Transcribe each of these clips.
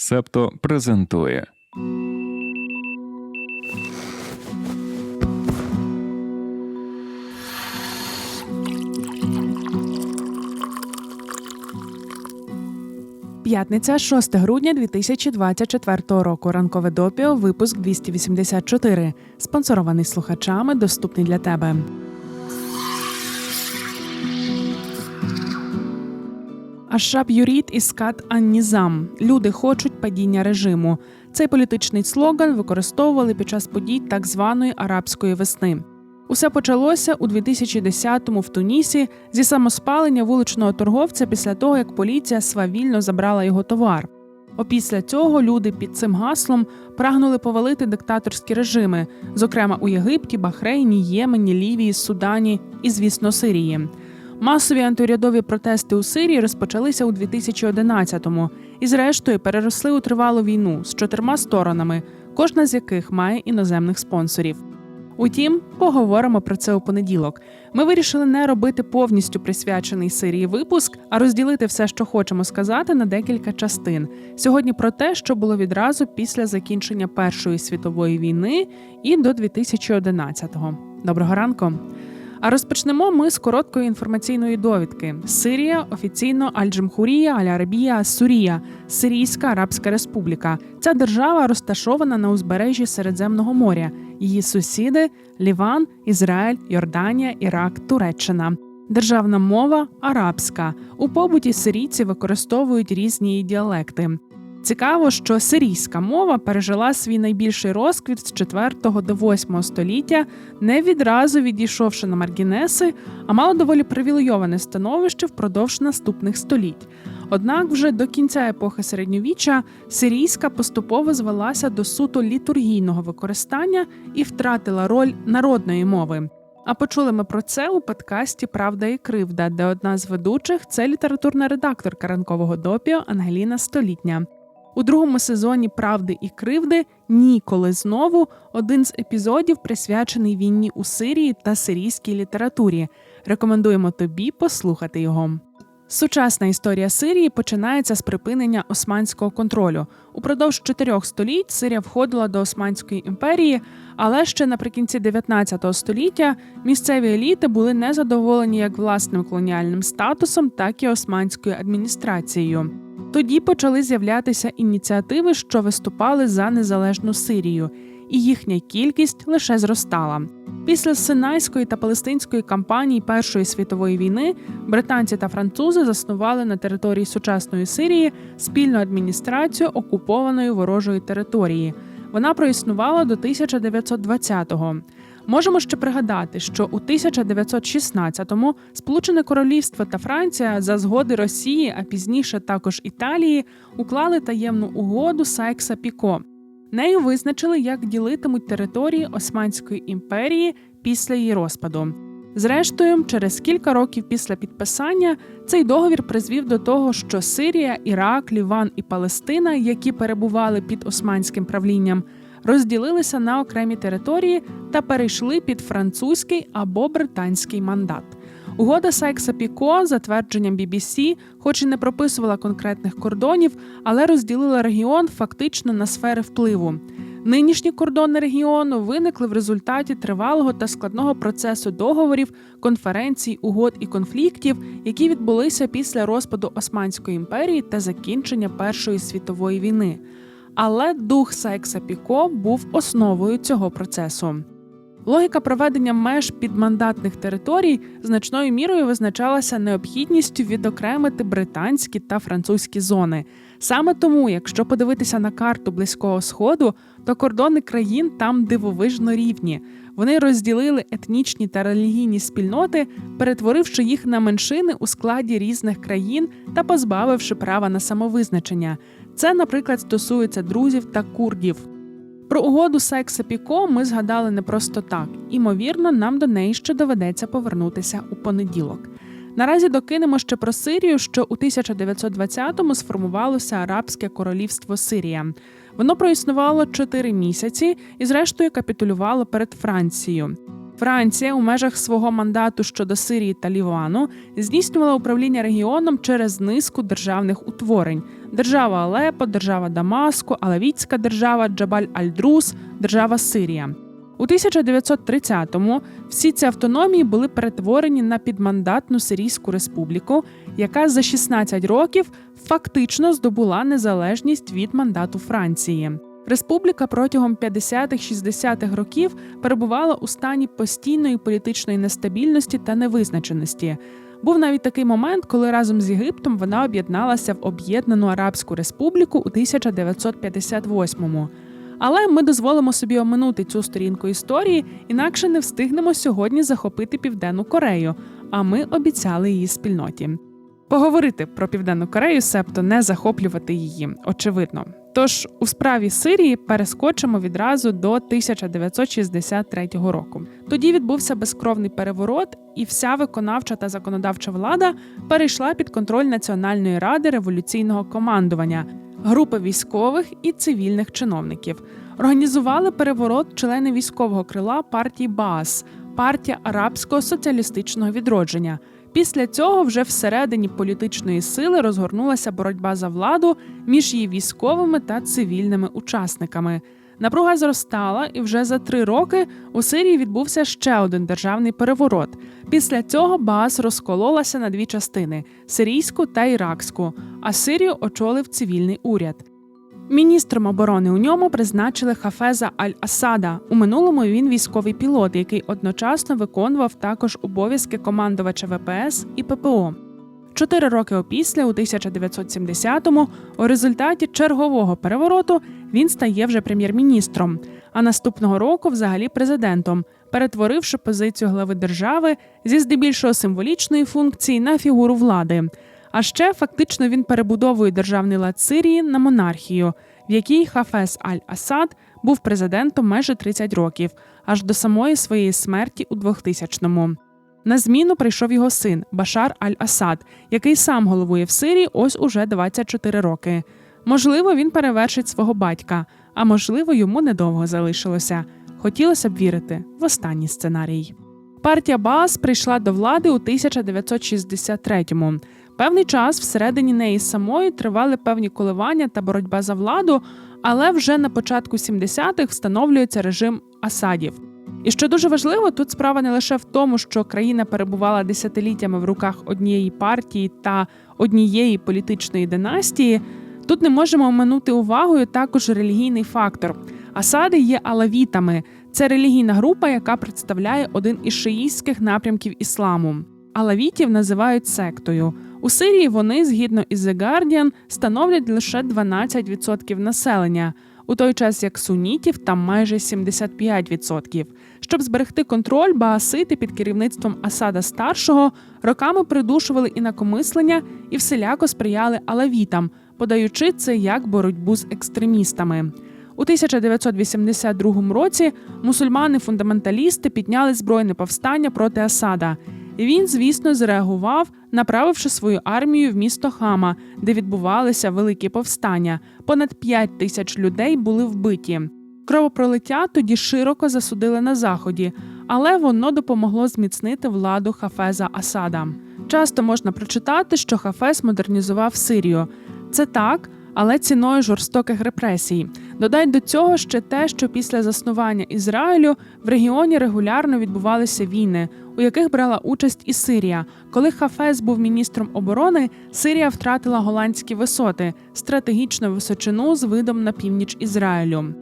Септо презентує. П'ятниця, 6 грудня 2024 року. Ранкове допіо, випуск 284. Спонсорований слухачами, доступний для тебе. Ашаб Юріт і Скат Аннізам. Люди хочуть падіння режиму. Цей політичний слоган використовували під час подій так званої арабської весни. Усе почалося у 2010-му в Тунісі зі самоспалення вуличного торговця після того, як поліція свавільно забрала його товар. Опісля цього люди під цим гаслом прагнули повалити диктаторські режими, зокрема у Єгипті, Бахрейні, Ємені, Лівії, Судані і, звісно, Сирії. Масові антиурядові протести у Сирії розпочалися у 2011-му і, зрештою, переросли у тривалу війну з чотирма сторонами, кожна з яких має іноземних спонсорів. Утім, поговоримо про це у понеділок. Ми вирішили не робити повністю присвячений Сирії випуск, а розділити все, що хочемо сказати, на декілька частин. Сьогодні про те, що було відразу після закінчення Першої світової війни і до 2011-го. Доброго ранку! А розпочнемо ми з короткої інформаційної довідки: Сирія офіційно Аль-Джамхурія, Аль-Арабія, Сурія, Сирійська Арабська Республіка. Ця держава розташована на узбережжі Середземного моря. Її сусіди Ліван, Ізраїль, Йорданія, Ірак, Туреччина. Державна мова арабська. У побуті сирійці використовують різні діалекти. Цікаво, що сирійська мова пережила свій найбільший розквіт з 4 до 8 століття, не відразу відійшовши на маргінеси, а мала доволі привілейоване становище впродовж наступних століть. Однак, вже до кінця епохи середньовіччя сирійська поступово звелася до суто літургійного використання і втратила роль народної мови. А почули ми про це у подкасті Правда і кривда, де одна з ведучих це літературна редакторка ранкового допіо Ангеліна Столітня. У другому сезоні Правди і кривди ніколи знову один з епізодів присвячений війні у Сирії та сирійській літературі. Рекомендуємо тобі послухати його. Сучасна історія Сирії починається з припинення османського контролю. Упродовж чотирьох століть Сирія входила до Османської імперії, але ще наприкінці 19 століття місцеві еліти були незадоволені як власним колоніальним статусом, так і османською адміністрацією. Тоді почали з'являтися ініціативи, що виступали за незалежну Сирію, і їхня кількість лише зростала. Після Синайської та Палестинської кампанії Першої світової війни британці та французи заснували на території сучасної Сирії спільну адміністрацію окупованої ворожої території. Вона проіснувала до 1920-го. Можемо ще пригадати, що у 1916-му Сполучене Королівство та Франція за згоди Росії, а пізніше також Італії, уклали таємну угоду Сайкса Піко. Нею визначили, як ділитимуть території Османської імперії після її розпаду. Зрештою, через кілька років після підписання цей договір призвів до того, що Сирія, Ірак, Ліван і Палестина, які перебували під османським правлінням, розділилися на окремі території та перейшли під французький або британський мандат. Угода Сайкса Піко, за твердженням BBC, хоч і не прописувала конкретних кордонів, але розділила регіон фактично на сфери впливу. Нинішні кордони регіону виникли в результаті тривалого та складного процесу договорів, конференцій, угод і конфліктів, які відбулися після розпаду Османської імперії та закінчення Першої світової війни. Але дух Сайкса Піко був основою цього процесу. Логіка проведення меж підмандатних територій значною мірою визначалася необхідністю відокремити британські та французькі зони. Саме тому, якщо подивитися на карту близького сходу, то кордони країн там дивовижно рівні. Вони розділили етнічні та релігійні спільноти, перетворивши їх на меншини у складі різних країн та позбавивши права на самовизначення. Це, наприклад, стосується друзів та курдів. Про угоду Сайкса Піко ми згадали не просто так. Імовірно, нам до неї ще доведеться повернутися у понеділок. Наразі докинемо ще про Сирію, що у 1920-му сформувалося Арабське королівство Сирія. Воно проіснувало 4 місяці і, зрештою, капітулювало перед Францією. Франція у межах свого мандату щодо Сирії та Лівану здійснювала управління регіоном через низку державних утворень, держава Алепо, держава Дамаску, Алавітська держава, Джабаль Аль-Друз, держава Сирія. У 1930-му всі ці автономії були перетворені на підмандатну Сирійську республіку, яка за 16 років фактично здобула незалежність від мандату Франції. Республіка протягом 50-60-х років перебувала у стані постійної політичної нестабільності та невизначеності. Був навіть такий момент, коли разом з Єгиптом вона об'єдналася в Об'єднану Арабську Республіку у 1958-му. Але ми дозволимо собі оминути цю сторінку історії, інакше не встигнемо сьогодні захопити Південну Корею. А ми обіцяли її спільноті. Поговорити про Південну Корею, себто не захоплювати її, очевидно. Тож у справі Сирії перескочимо відразу до 1963 року. Тоді відбувся безкровний переворот, і вся виконавча та законодавча влада перейшла під контроль Національної ради революційного командування, групи військових і цивільних чиновників. Організували переворот члени військового крила партії БААС, партія арабського соціалістичного відродження. Після цього вже всередині політичної сили розгорнулася боротьба за владу між її військовими та цивільними учасниками. Напруга зростала, і вже за три роки у Сирії відбувся ще один державний переворот. Після цього Баас розкололася на дві частини сирійську та іракську, а Сирію очолив цивільний уряд. Міністром оборони у ньому призначили Хафеза Аль-Асада. У минулому він військовий пілот, який одночасно виконував також обов'язки командувача ВПС і ППО. Чотири роки опісля, у 1970-му, у результаті чергового перевороту він стає вже прем'єр-міністром, а наступного року взагалі президентом, перетворивши позицію глави держави зі здебільшого символічної функції на фігуру влади. А ще фактично він перебудовує державний лад Сирії на монархію, в якій Хафез Аль-Асад був президентом майже 30 років, аж до самої своєї смерті у 2000-му. На зміну прийшов його син Башар Аль-Асад, який сам головує в Сирії ось уже 24 роки. Можливо, він перевершить свого батька, а можливо, йому недовго залишилося. Хотілося б вірити в останній сценарій. Партія Баас прийшла до влади у 1963-му. Певний час всередині неї самої тривали певні коливання та боротьба за владу, але вже на початку 70-х встановлюється режим Асадів. І що дуже важливо, тут справа не лише в тому, що країна перебувала десятиліттями в руках однієї партії та однієї політичної династії. Тут не можемо оминути увагою також релігійний фактор. Асади є алавітами. Це релігійна група, яка представляє один із шиїстських напрямків ісламу. Алавітів називають сектою. У Сирії вони, згідно із The Guardian, становлять лише 12% населення, у той час як сунітів там майже 75%. Щоб зберегти контроль, баасити під керівництвом Асада старшого роками придушували інакомислення і всіляко сприяли алавітам, подаючи це як боротьбу з екстремістами. У 1982 році мусульмани-фундаменталісти підняли збройне повстання проти Асада. Він, звісно, зреагував, направивши свою армію в місто Хама, де відбувалися великі повстання. Понад 5 тисяч людей були вбиті. Кровопролиття тоді широко засудили на заході, але воно допомогло зміцнити владу Хафеза Асада. Часто можна прочитати, що Хафез модернізував Сирію. Це так, але ціною жорстоких репресій. Додай до цього ще те, що після заснування Ізраїлю в регіоні регулярно відбувалися війни, у яких брала участь і Сирія. Коли Хафез був міністром оборони, Сирія втратила голландські висоти, стратегічну височину з видом на північ Ізраїлю.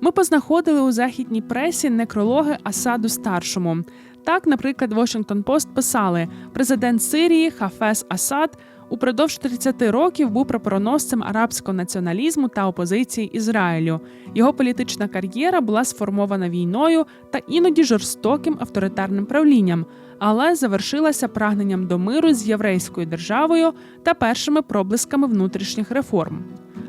Ми познаходили у західній пресі некрологи Асаду старшому. Так, наприклад, Washington Post писали: президент Сирії Хафез Асад упродовж 30 років був прапороносцем арабського націоналізму та опозиції Ізраїлю. Його політична кар'єра була сформована війною та іноді жорстоким авторитарним правлінням, але завершилася прагненням до миру з єврейською державою та першими проблисками внутрішніх реформ.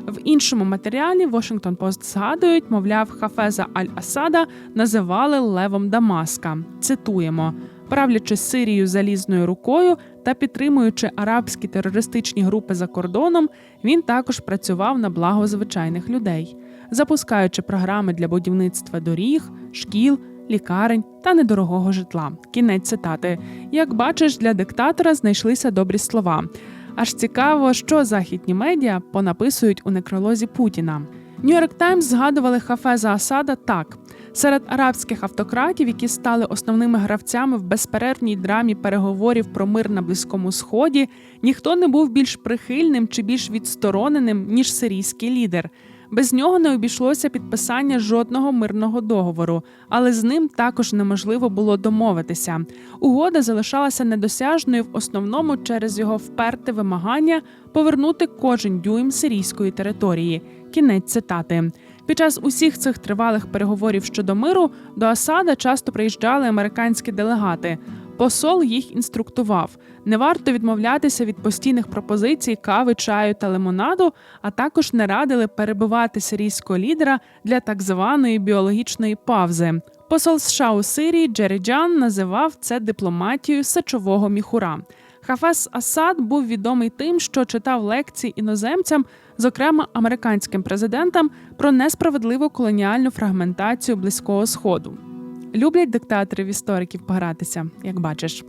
В іншому матеріалі Washington Post згадують, мовляв, Хафеза Аль-Асада називали Левом Дамаска. Цитуємо. Правлячи Сирію залізною рукою та підтримуючи арабські терористичні групи за кордоном, він також працював на благо звичайних людей, запускаючи програми для будівництва доріг, шкіл, лікарень та недорогого житла. Кінець цитати. Як бачиш, для диктатора знайшлися добрі слова. Аж цікаво, що західні медіа понаписують у некролозі Путіна. Нью-Йорк Таймс згадували Хафеза Асада так: серед арабських автократів, які стали основними гравцями в безперервній драмі переговорів про мир на Близькому Сході, ніхто не був більш прихильним чи більш відстороненим ніж сирійський лідер. Без нього не обійшлося підписання жодного мирного договору, але з ним також неможливо було домовитися. Угода залишалася недосяжною в основному через його вперте вимагання повернути кожен дюйм сирійської території. Кінець цитати. Під час усіх цих тривалих переговорів щодо миру до Асада часто приїжджали американські делегати. Посол їх інструктував: не варто відмовлятися від постійних пропозицій кави, чаю та лимонаду, а також не радили перебивати сирійського лідера для так званої біологічної павзи. Посол США у Сирії Джері Джан називав це дипломатією сечового міхура. Хафез Асад був відомий тим, що читав лекції іноземцям, зокрема американським президентам, про несправедливу колоніальну фрагментацію близького сходу. Люблять диктаторів істориків погратися, як бачиш.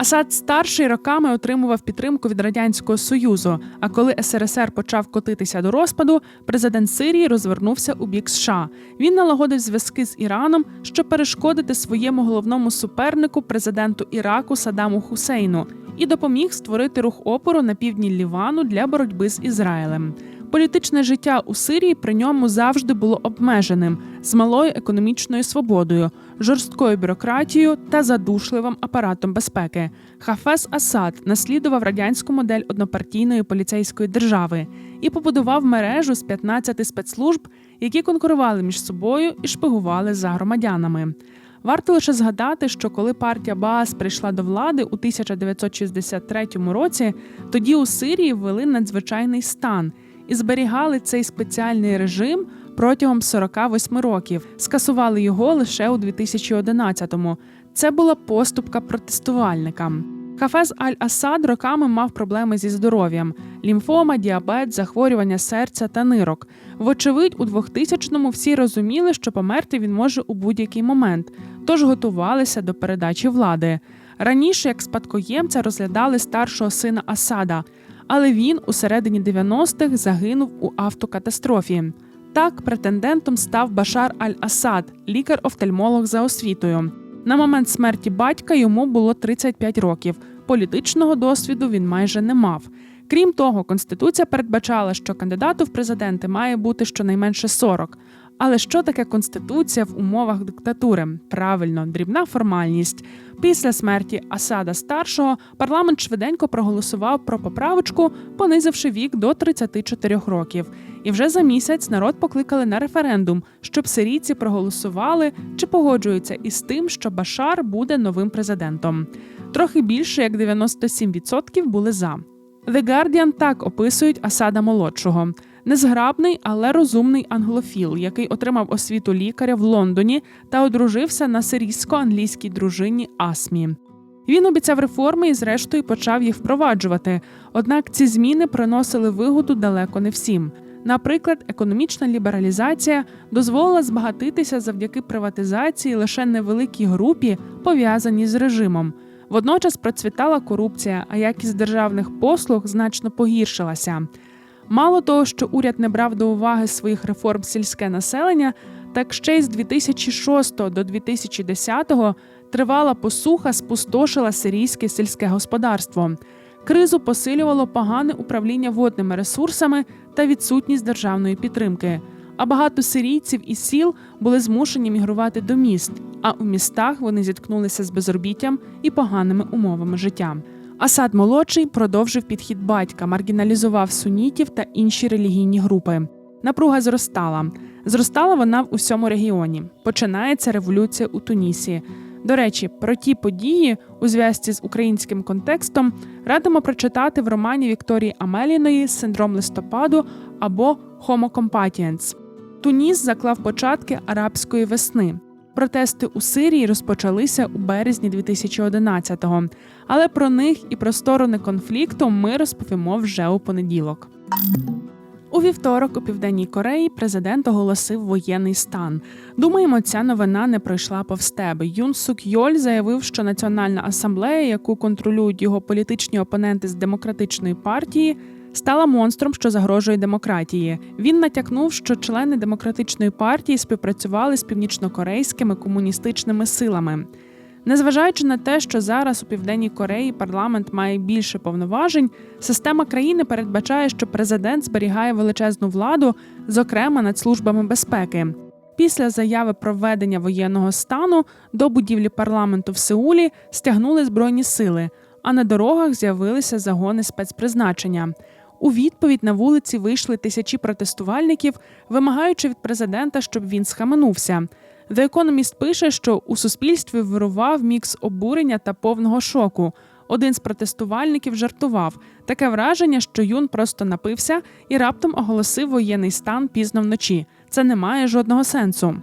Асад старший роками отримував підтримку від радянського союзу. А коли СРСР почав котитися до розпаду, президент Сирії розвернувся у бік США. Він налагодив зв'язки з Іраном, щоб перешкодити своєму головному супернику, президенту Іраку Садаму Хусейну, і допоміг створити рух опору на півдні Лівану для боротьби з Ізраїлем. Політичне життя у Сирії при ньому завжди було обмеженим з малою економічною свободою, жорсткою бюрократією та задушливим апаратом безпеки. Хафез Асад наслідував радянську модель однопартійної поліцейської держави і побудував мережу з 15 спецслужб, які конкурували між собою і шпигували за громадянами. Варто лише згадати, що коли партія Баас прийшла до влади у 1963 році, тоді у Сирії ввели надзвичайний стан і зберігали цей спеціальний режим протягом 48 років. Скасували його лише у 2011-му. Це була поступка протестувальникам. Хафез Аль-Асад роками мав проблеми зі здоров'ям: лімфома, діабет, захворювання серця та нирок. Вочевидь, у 2000-му всі розуміли, що померти він може у будь-який момент, тож готувалися до передачі влади. Раніше як спадкоємця розглядали старшого сина Асада, але він у середині 90-х загинув у автокатастрофі. Так, претендентом став Башар Аль-Асад, лікар-офтальмолог за освітою. На момент смерті батька йому було 35 років. Політичного досвіду він майже не мав. Крім того, конституція передбачала, що кандидату в президенти має бути щонайменше 40. Але що таке конституція в умовах диктатури? Правильно, дрібна формальність. Після смерті Асада старшого парламент швиденько проголосував про поправочку, понизивши вік до 34 років. І вже за місяць народ покликали на референдум, щоб сирійці проголосували чи погоджуються із тим, що Башар буде новим президентом. Трохи більше як 97% були за. The Guardian так описують Асада молодшого. Незграбний, але розумний англофіл, який отримав освіту лікаря в Лондоні та одружився на сирійсько-англійській дружині Асмі. Він обіцяв реформи і, зрештою, почав їх впроваджувати. Однак ці зміни приносили вигоду далеко не всім. Наприклад, економічна лібералізація дозволила збагатитися завдяки приватизації лише невеликій групі, пов'язаній з режимом. Водночас процвітала корупція, а якість державних послуг значно погіршилася. Мало того, що уряд не брав до уваги своїх реформ сільське населення, так ще й з 2006 до 2010 тривала посуха спустошила сирійське сільське господарство. Кризу посилювало погане управління водними ресурсами та відсутність державної підтримки. А багато сирійців і сіл були змушені мігрувати до міст, а у містах вони зіткнулися з безробіттям і поганими умовами життя. Асад молодший продовжив підхід батька, маргіналізував сунітів та інші релігійні групи. Напруга зростала. Зростала вона в усьому регіоні. Починається революція у Тунісі. До речі, про ті події у зв'язці з українським контекстом радимо прочитати в романі Вікторії Амеліної Синдром листопаду або Homo Compatiens. Туніс заклав початки арабської весни. Протести у Сирії розпочалися у березні 2011-го, але про них і про сторони конфлікту ми розповімо вже у понеділок. У вівторок у південній Кореї президент оголосив воєнний стан. Думаємо, ця новина не пройшла повз тебе. Юн Сук Йоль заявив, що Національна асамблея, яку контролюють його політичні опоненти з демократичної партії, стала монстром, що загрожує демократії. Він натякнув, що члени демократичної партії співпрацювали з північнокорейськими комуністичними силами. Незважаючи на те, що зараз у південній Кореї парламент має більше повноважень, система країни передбачає, що президент зберігає величезну владу, зокрема над службами безпеки. Після заяви про введення воєнного стану до будівлі парламенту в Сеулі стягнули збройні сили, а на дорогах з'явилися загони спецпризначення. У відповідь на вулиці вийшли тисячі протестувальників, вимагаючи від президента, щоб він схаменувся. The Economist пише, що у суспільстві вирував мікс обурення та повного шоку. Один з протестувальників жартував таке враження, що Юн просто напився і раптом оголосив воєнний стан пізно вночі. Це не має жодного сенсу.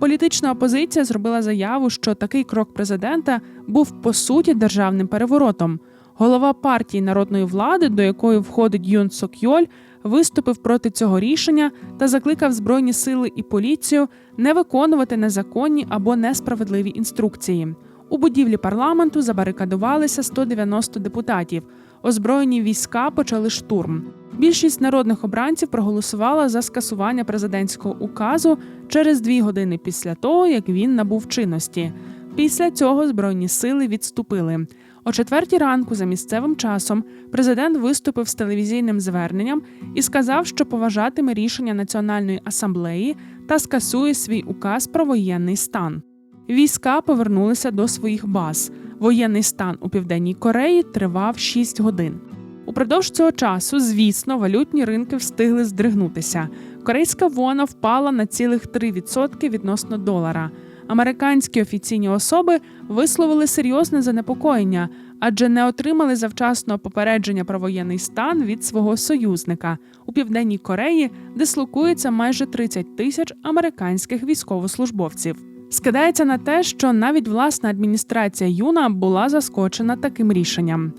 Політична опозиція зробила заяву, що такий крок президента був по суті державним переворотом. Голова партії народної влади, до якої входить Юн Сок Йоль, виступив проти цього рішення та закликав збройні сили і поліцію не виконувати незаконні або несправедливі інструкції. У будівлі парламенту забарикадувалися 190 депутатів. Озброєні війська почали штурм. Більшість народних обранців проголосувала за скасування президентського указу через дві години після того, як він набув чинності. Після цього збройні сили відступили. О четвертій ранку, за місцевим часом, президент виступив з телевізійним зверненням і сказав, що поважатиме рішення Національної асамблеї та скасує свій указ про воєнний стан. Війська повернулися до своїх баз. Воєнний стан у південній Кореї тривав 6 годин. Упродовж цього часу, звісно, валютні ринки встигли здригнутися. Корейська вона впала на цілих 3% відносно долара. Американські офіційні особи висловили серйозне занепокоєння, адже не отримали завчасного попередження про воєнний стан від свого союзника. У південній Кореї дислокується майже 30 тисяч американських військовослужбовців. Скидається на те, що навіть власна адміністрація Юна була заскочена таким рішенням.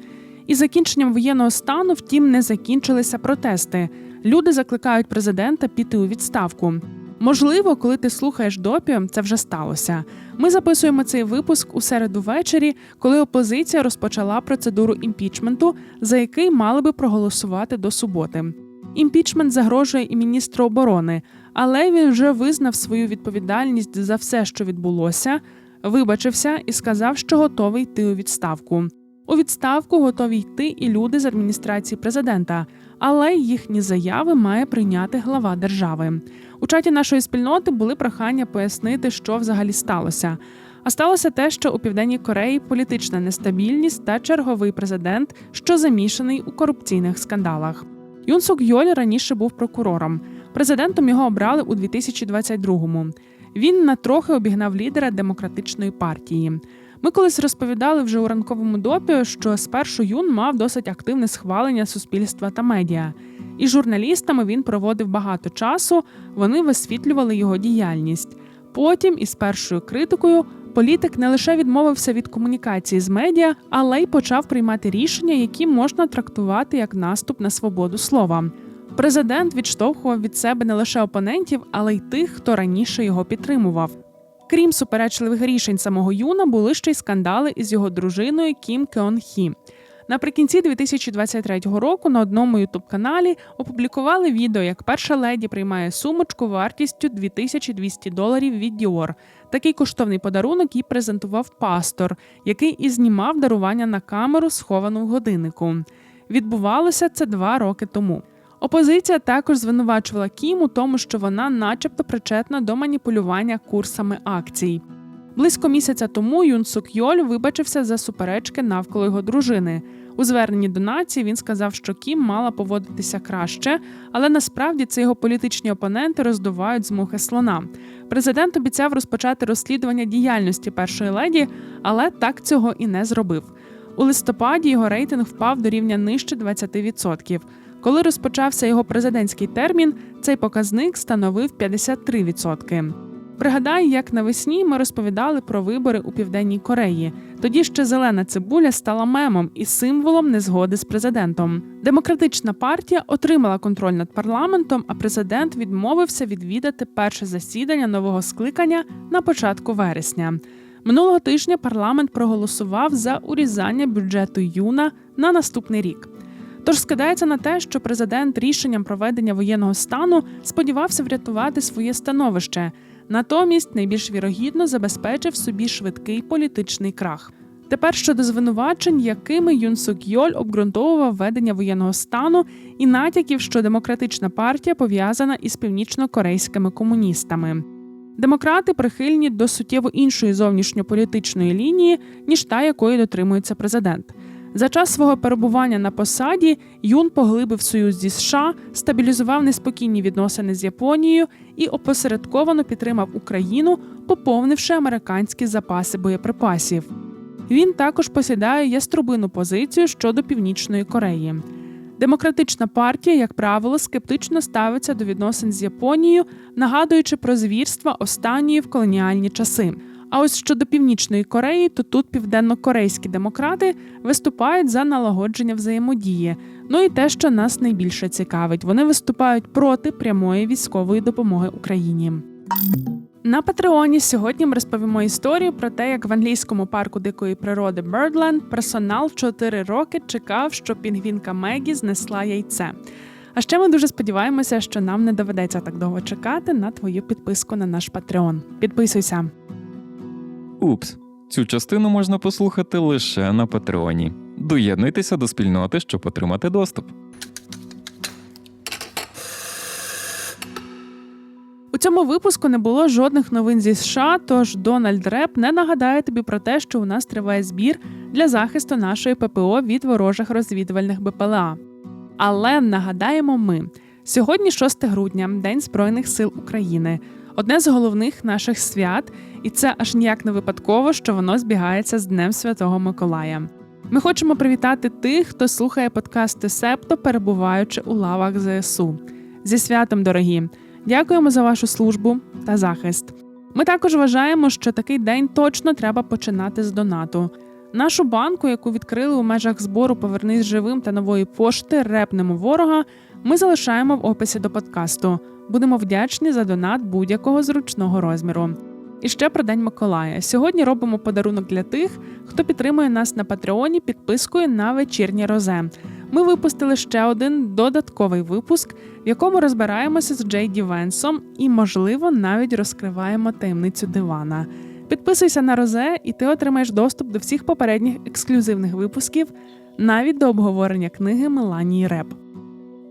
І закінченням воєнного стану, втім, не закінчилися протести. Люди закликають президента піти у відставку. Можливо, коли ти слухаєш допі, це вже сталося. Ми записуємо цей випуск у середу ввечері, коли опозиція розпочала процедуру імпічменту, за який мали би проголосувати до суботи. Імпічмент загрожує і міністру оборони, але він вже визнав свою відповідальність за все, що відбулося, вибачився і сказав, що готовий йти у відставку. У відставку готові йти і люди з адміністрації президента, але їхні заяви має прийняти глава держави. У чаті нашої спільноти були прохання пояснити, що взагалі сталося. А сталося те, що у південній Кореї політична нестабільність та черговий президент, що замішаний у корупційних скандалах. Юн Сук Йоль раніше був прокурором. Президентом його обрали у 2022-му. Він на трохи обігнав лідера демократичної партії. Ми колись розповідали вже у ранковому допі, що спершу Юн мав досить активне схвалення суспільства та медіа. І журналістами він проводив багато часу, вони висвітлювали його діяльність. Потім, із першою критикою, політик не лише відмовився від комунікації з медіа, але й почав приймати рішення, які можна трактувати як наступ на свободу слова. Президент відштовхував від себе не лише опонентів, але й тих, хто раніше його підтримував. Крім суперечливих рішень самого Юна, були ще й скандали із його дружиною Кім Кеон Хі. Наприкінці 2023 року на одному ютуб-каналі опублікували відео, як перша леді приймає сумочку вартістю 2200 доларів від Dior. Такий коштовний подарунок їй презентував пастор, який і знімав дарування на камеру, сховану в годиннику. Відбувалося це два роки тому. Опозиція також звинувачувала Кім у тому, що вона, начебто, причетна до маніпулювання курсами акцій. Близько місяця тому Юн Сук Йоль вибачився за суперечки навколо його дружини. У зверненні до нації він сказав, що Кім мала поводитися краще, але насправді це його політичні опоненти роздувають з мухи слона. Президент обіцяв розпочати розслідування діяльності першої леді, але так цього і не зробив. У листопаді його рейтинг впав до рівня нижче 20%. Коли розпочався його президентський термін, цей показник становив 53%. Пригадай, як навесні ми розповідали про вибори у Південній Кореї. Тоді ще зелена цибуля стала мемом і символом незгоди з президентом. Демократична партія отримала контроль над парламентом, а президент відмовився відвідати перше засідання нового скликання на початку вересня. Минулого тижня парламент проголосував за урізання бюджету юна на наступний рік. Тож скидається на те, що президент рішенням проведення воєнного стану сподівався врятувати своє становище. Натомість найбільш вірогідно забезпечив собі швидкий політичний крах. Тепер щодо звинувачень, якими Юн Сук Йоль обґрунтовував ведення воєнного стану і натяків, що демократична партія пов'язана із північно-корейськими комуністами. Демократи прихильні до суттєво іншої зовнішньополітичної лінії, ніж та, якої дотримується президент. За час свого перебування на посаді Юн поглибив союз зі США, стабілізував неспокійні відносини з Японією і опосередковано підтримав Україну, поповнивши американські запаси боєприпасів. Він також посідає яструбину позицію щодо Північної Кореї. Демократична партія, як правило, скептично ставиться до відносин з Японією, нагадуючи про звірства останньої в колоніальні часи. А ось щодо Північної Кореї, то тут південно-корейські демократи виступають за налагодження взаємодії. Ну і те, що нас найбільше цікавить, вони виступають проти прямої військової допомоги Україні. На Патреоні сьогодні ми розповімо історію про те, як в англійському парку дикої природи Birdland персонал 4 роки чекав, що пінгвінка Мегі знесла яйце. А ще ми дуже сподіваємося, що нам не доведеться так довго чекати на твою підписку на наш Патреон. Підписуйся. Упс. Цю частину можна послухати лише на Патреоні. Доєднуйтеся до спільноти, щоб отримати доступ. У цьому випуску не було жодних новин зі США, тож Дональд Реп не нагадає тобі про те, що у нас триває збір для захисту нашої ППО від ворожих розвідувальних БПЛА. Але нагадаємо ми: сьогодні 6 грудня, День Збройних сил України, одне з головних наших свят, і це аж ніяк не випадково, що воно збігається з Днем Святого Миколая. Ми хочемо привітати тих, хто слухає подкасти Септо, перебуваючи у лавах ЗСУ. Зі святом, дорогі! Дякуємо за вашу службу та захист. Ми також вважаємо, що такий день точно треба починати з донату. Нашу банку, яку відкрили у межах збору Повернись живим та нової пошти репнемо ворога. Ми залишаємо в описі до подкасту. Будемо вдячні за донат будь-якого зручного розміру. І ще про День Миколая. Сьогодні робимо подарунок для тих, хто підтримує нас на Патреоні підпискою на вечірнє розе. Ми випустили ще один додатковий випуск, в якому розбираємося з Джей Ді Венсом і, можливо, навіть розкриваємо таємницю дивана. Підписуйся на Розе, і ти отримаєш доступ до всіх попередніх ексклюзивних випусків, навіть до обговорення книги Меланії Реп.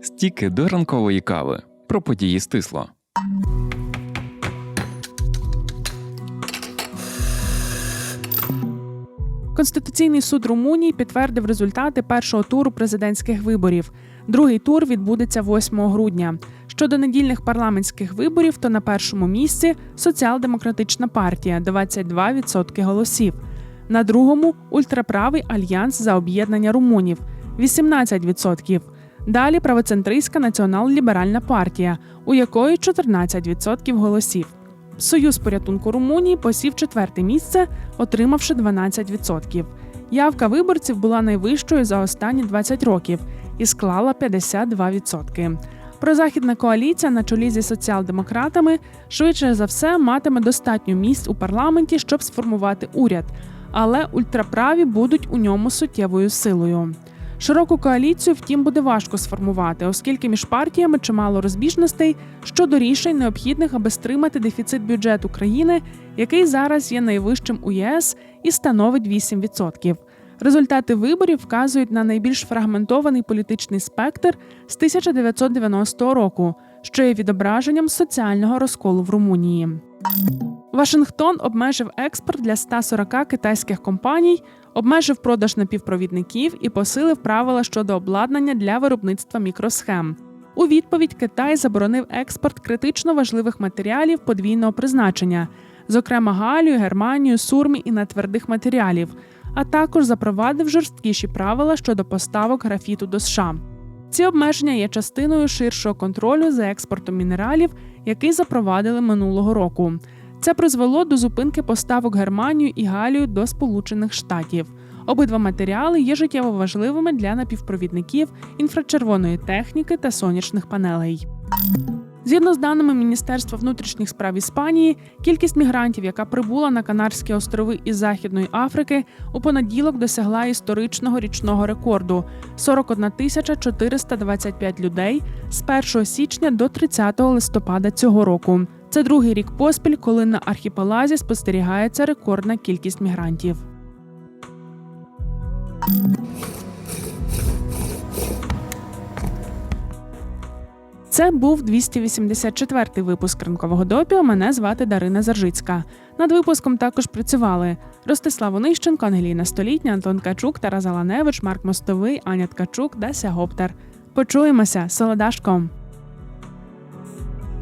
Стіки до ранкової кави про події стисло. Конституційний суд Румунії підтвердив результати першого туру президентських виборів. Другий тур відбудеться 8 грудня. Щодо недільних парламентських виборів, то на першому місці соціал-демократична партія 22% голосів. На другому ультраправий альянс за об'єднання румунів 18%. Далі правоцентристська націонал-ліберальна партія, у якої 14% голосів. Союз порятунку Румунії посів четверте місце, отримавши 12%. Явка виборців була найвищою за останні 20 років і склала 52%. Прозахідна коаліція на чолі зі соціал-демократами швидше за все матиме достатньо місць у парламенті, щоб сформувати уряд, але ультраправі будуть у ньому суттєвою силою. Широку коаліцію, втім, буде важко сформувати, оскільки між партіями чимало розбіжностей щодо рішень, необхідних, аби стримати дефіцит бюджету країни, який зараз є найвищим у ЄС і становить 8%. Результати виборів вказують на найбільш фрагментований політичний спектр з 1990 року, що є відображенням соціального розколу в Румунії. Вашингтон обмежив експорт для 140 китайських компаній, обмежив продаж напівпровідників і посилив правила щодо обладнання для виробництва мікросхем. У відповідь Китай заборонив експорт критично важливих матеріалів подвійного призначення, зокрема галію, германію, сурмі і нетвердих матеріалів, а також запровадив жорсткіші правила щодо поставок графіту до США. Ці обмеження є частиною ширшого контролю за експортом мінералів, який запровадили минулого року. Це призвело до зупинки поставок Германію і Галію до Сполучених Штатів. Обидва матеріали є життєво важливими для напівпровідників, інфрачервоної техніки та сонячних панелей. Згідно з даними Міністерства внутрішніх справ Іспанії, кількість мігрантів, яка прибула на Канарські острови із Західної Африки, у понеділок досягла історичного річного рекорду 41 тисяча 425 людей з 1 січня до 30 листопада цього року. Це другий рік поспіль, коли на архіпелазі спостерігається рекордна кількість мігрантів. Це був 284-й випуск ранкового допіо. Мене звати Дарина Заржицька. Над випуском також працювали Ростислав Онищенко, Ангеліна Столітня, Антон Качук, Тарас Аланевич, Марк Мостовий, Аня Ткачук, Дася Гоптер. Почуємося, солодашком!